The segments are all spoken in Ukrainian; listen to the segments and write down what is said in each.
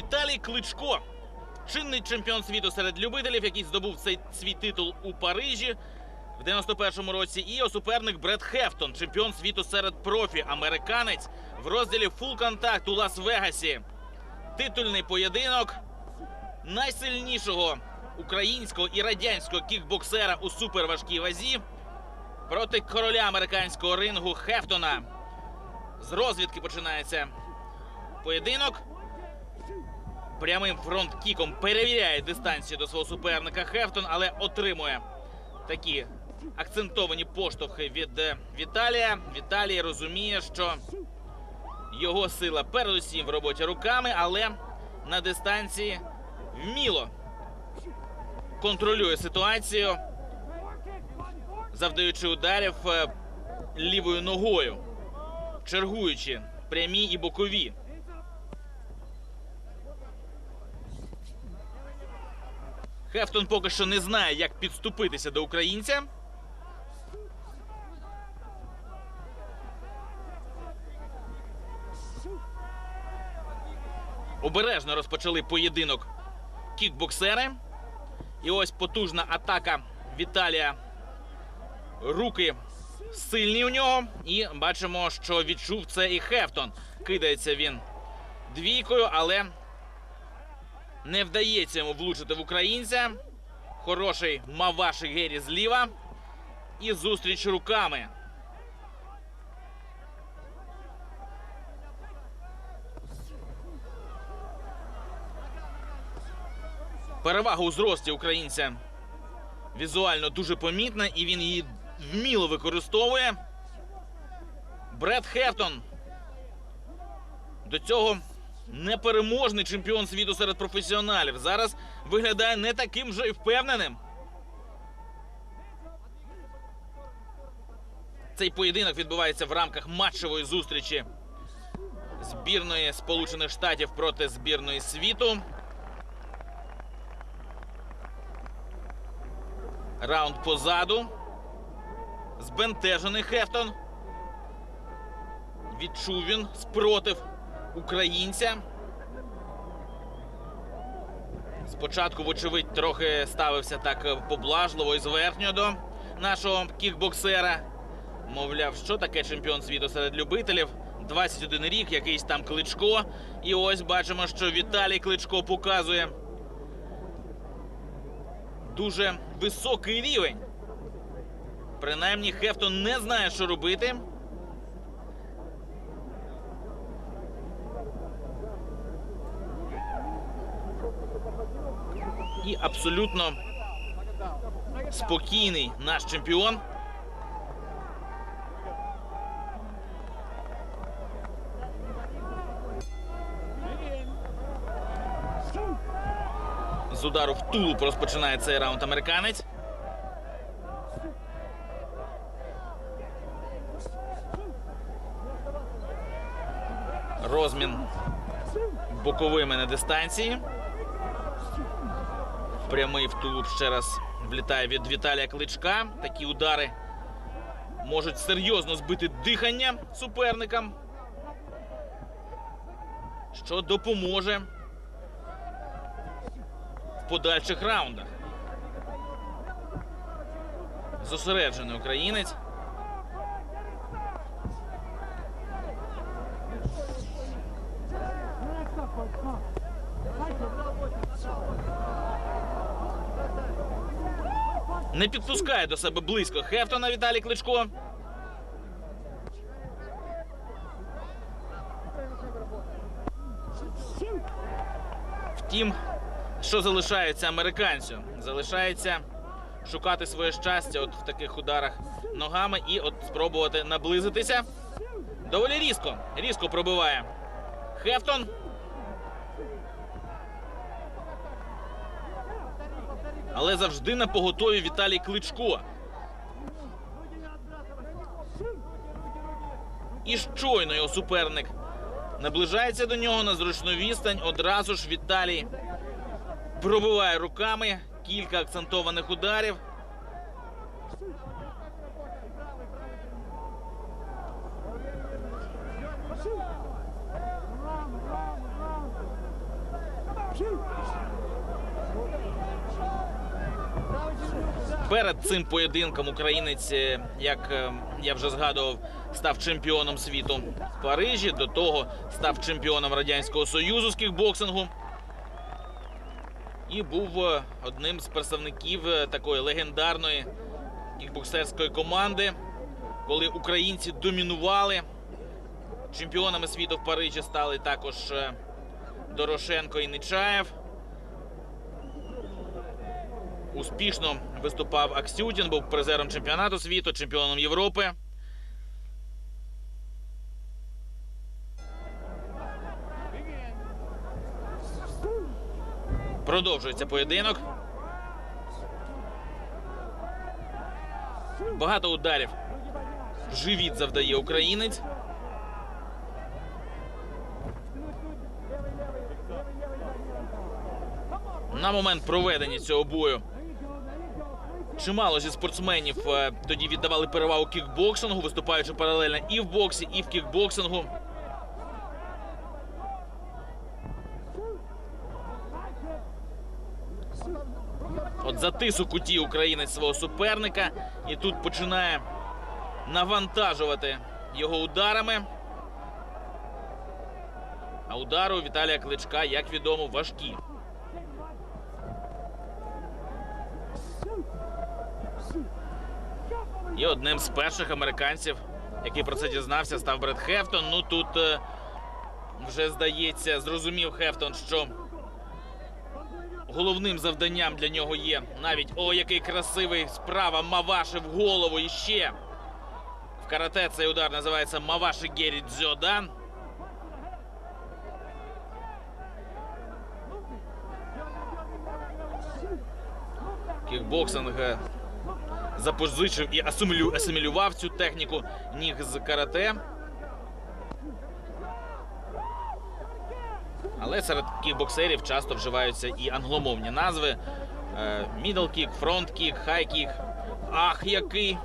Віталій Кличко, чинний чемпіон світу серед любителів, який здобув цей свій титул у Парижі в 91-му році. І його суперник Бред Хефтон, чемпіон світу серед профі, американець в розділі Full Contact у Лас-Вегасі. Титульний поєдинок найсильнішого українського і радянського кікбоксера у суперважкій вазі проти короля американського рингу Хефтона. З розвідки починається поєдинок. Прямим фронт-кіком перевіряє дистанцію до свого суперника Хефтон, але отримує такі акцентовані поштовхи від е, Віталія. Віталій розуміє, що його сила передусім в роботі руками, але на дистанції вміло контролює ситуацію, завдаючи ударів е, лівою ногою, чергуючи прямі і бокові. Хефтон поки що не знає, як підступитися до українця. Обережно розпочали поєдинок кікбоксери. І ось потужна атака Віталія. Руки сильні у нього. І бачимо, що відчув це і Хефтон. Кидається він двійкою, але не вдається йому влучити в українця. Хороший Маваші Гері зліва. І зустріч руками. Перевага у зрості українця візуально дуже помітна, і він її вміло використовує. Бред Хефтон до цього непереможний чемпіон світу серед професіоналів. Зараз виглядає не таким вже й впевненим. Цей поєдинок відбувається в рамках матчевої зустрічі збірної Сполучених Штатів проти збірної світу. Раунд позаду. Збентежений Хефтон. Відчув він спротив українця. Спочатку, вочевидь, трохи ставився так е, поблажливо і зверхньо до нашого кікбоксера. Мовляв, що таке чемпіон світу серед любителів. 21 рік, якийсь там кличко. І ось бачимо, що Віталій Кличко показує дуже високий рівень. Принаймні, Хефтон не знає, що робити. Абсолютно спокійний наш чемпіон. З удару в тулуб розпочинає цей раунд американець. Розмін боковими на дистанції. Прямий в тулуб ще раз влітає від Віталія Кличка. Такі удари можуть серйозно збити дихання суперникам, що допоможе в подальших раундах. Зосереджений українець. Не підпускає до себе близько Хефтона Віталій Кличко. Втім, що залишається американцю? Залишається шукати своє щастя от в таких ударах ногами і от спробувати наблизитися. Доволі різко. Різко пробиває Хефтон. Але завжди на поготові Віталій Кличко. І щойно його суперник наближається до нього на зручну відстань. Одразу ж Віталій пробиває руками кілька акцентованих ударів. Перед цим поєдинком українець, е, як е, я вже згадував, став чемпіоном світу в Парижі. До того став чемпіоном Радянського Союзу з кікбоксингу. І був е, одним з представників такої легендарної кікбоксерської команди, коли українці домінували. Чемпіонами світу в Парижі стали також Дорошенко і Нечаєв. Успішно виступав Аксютін, був призером чемпіонату світу, чемпіоном Європи. Продовжується поєдинок. Багато ударів живіт завдає українець. На момент проведення цього бою чимало зі спортсменів е, тоді віддавали перевагу кікбоксингу, виступаючи паралельно і в боксі, і в кікбоксингу. От затис у куті українець свого суперника і тут починає навантажувати його ударами. А удари у Віталія Кличка, як відомо, важкі. І одним з перших американців, який про це дізнався, став Бред Хефтон. Ну тут е, вже здається, зрозумів Хефтон, що головним завданням для нього є навіть о, який красивий справа Маваши в голову і ще. В карате цей удар називається Маваши Гері Дзьодан. Кікбоксинг е, запозичив і асимілю, асимілював цю техніку ніг з карате. Але серед кікбоксерів часто вживаються і англомовні назви: мідл кік, фронт кік, хай кік. Ах, який!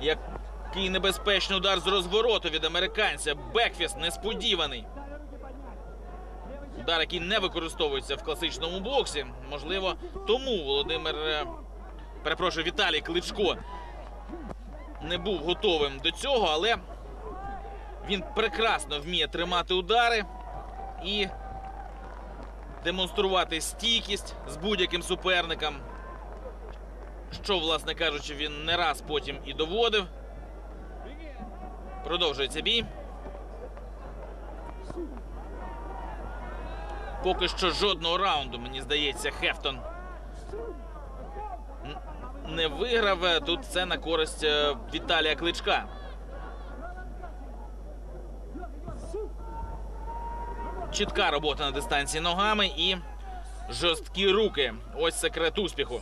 Який небезпечний удар з розвороту від американця. Бекфіст несподіваний. Удар, який не використовується в класичному боксі. Можливо, тому Володимир, е, перепрошую, Віталій Кличко не був готовим до цього, але він прекрасно вміє тримати удари і демонструвати стійкість з будь-яким суперником. Що, власне кажучи, він не раз потім і доводив. Продовжується бій. Поки що жодного раунду, мені здається, Хефтон не виграв. Тут це на користь е, Віталія Кличка. Чітка робота на дистанції ногами і жорсткі руки. Ось секрет успіху.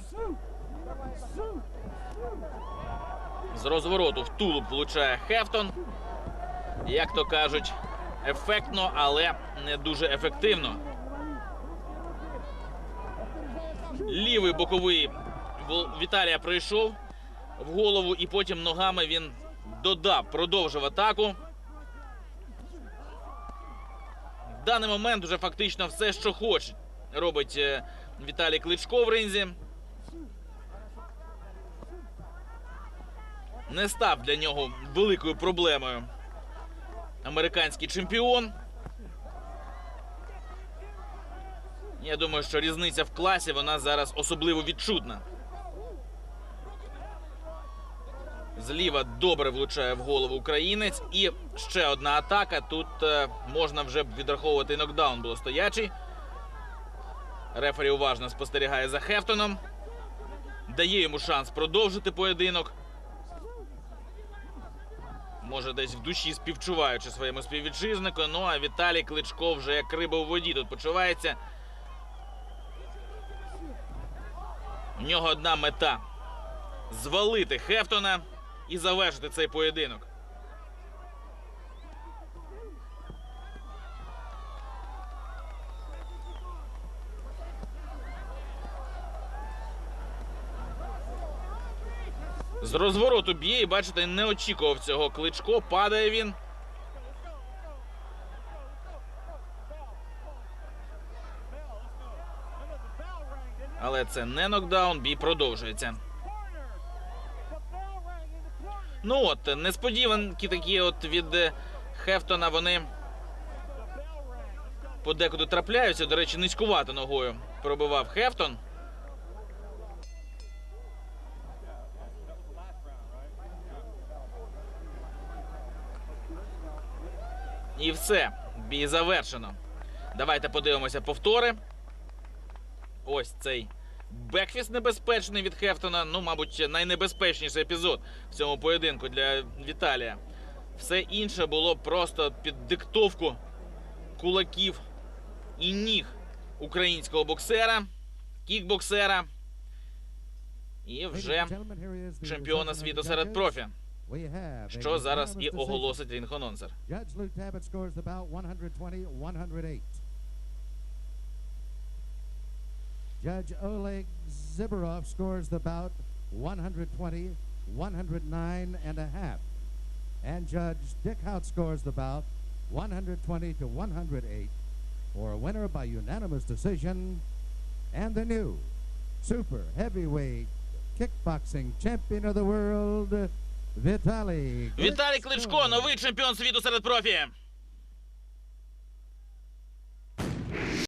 З розвороту в тулуб влучає Хефтон. Як то кажуть, ефектно, але не дуже ефективно. Лівий боковий Віталія пройшов в голову, і потім ногами він додав, продовжив атаку. В даний момент вже фактично все, що хоче, робить е, Віталій Кличко в ринзі. Не став для нього великою проблемою американський чемпіон. Я думаю, що різниця в класі вона зараз особливо відчутна. Зліва добре влучає в голову українець. І ще одна атака. Тут е, можна вже відраховувати нокдаун було стоячий. Рефері уважно спостерігає за Хефтоном. Дає йому шанс продовжити поєдинок. Може, десь в душі співчуваючи своєму співвітчизнику. Ну а Віталій Кличко вже як риба у воді тут почувається. У нього одна мета звалити Хефтона і завершити цей поєдинок. З розвороту б'є і бачите, не очікував цього кличко. Падає він. Але це не нокдаун, бій продовжується. Ну от, несподіванки такі от від е, Хефтона вони подекуди трапляються. До речі, низькувато ногою пробивав Хефтон. І все. Бій завершено. Давайте подивимося повтори. Ось цей бекфіст небезпечний від Хефтона. Ну, мабуть, найнебезпечніший епізод в цьому поєдинку для Віталія. Все інше було просто під диктовку кулаків і ніг українського боксера, кікбоксера. І вже чемпіона світу серед профі, що зараз і оголосить рінг-анонсер. Judge Lou Tabbitt scores the bout 120-108. Judge Oleg Zibarov scores the bout 120, 109 and a half. And Judge Dick Hout scores the bout 120 to 108 for a winner by unanimous decision and the new super heavyweight kickboxing champion of the world, Vitaly Віталій Кличко, новий чемпіон світу серед профі.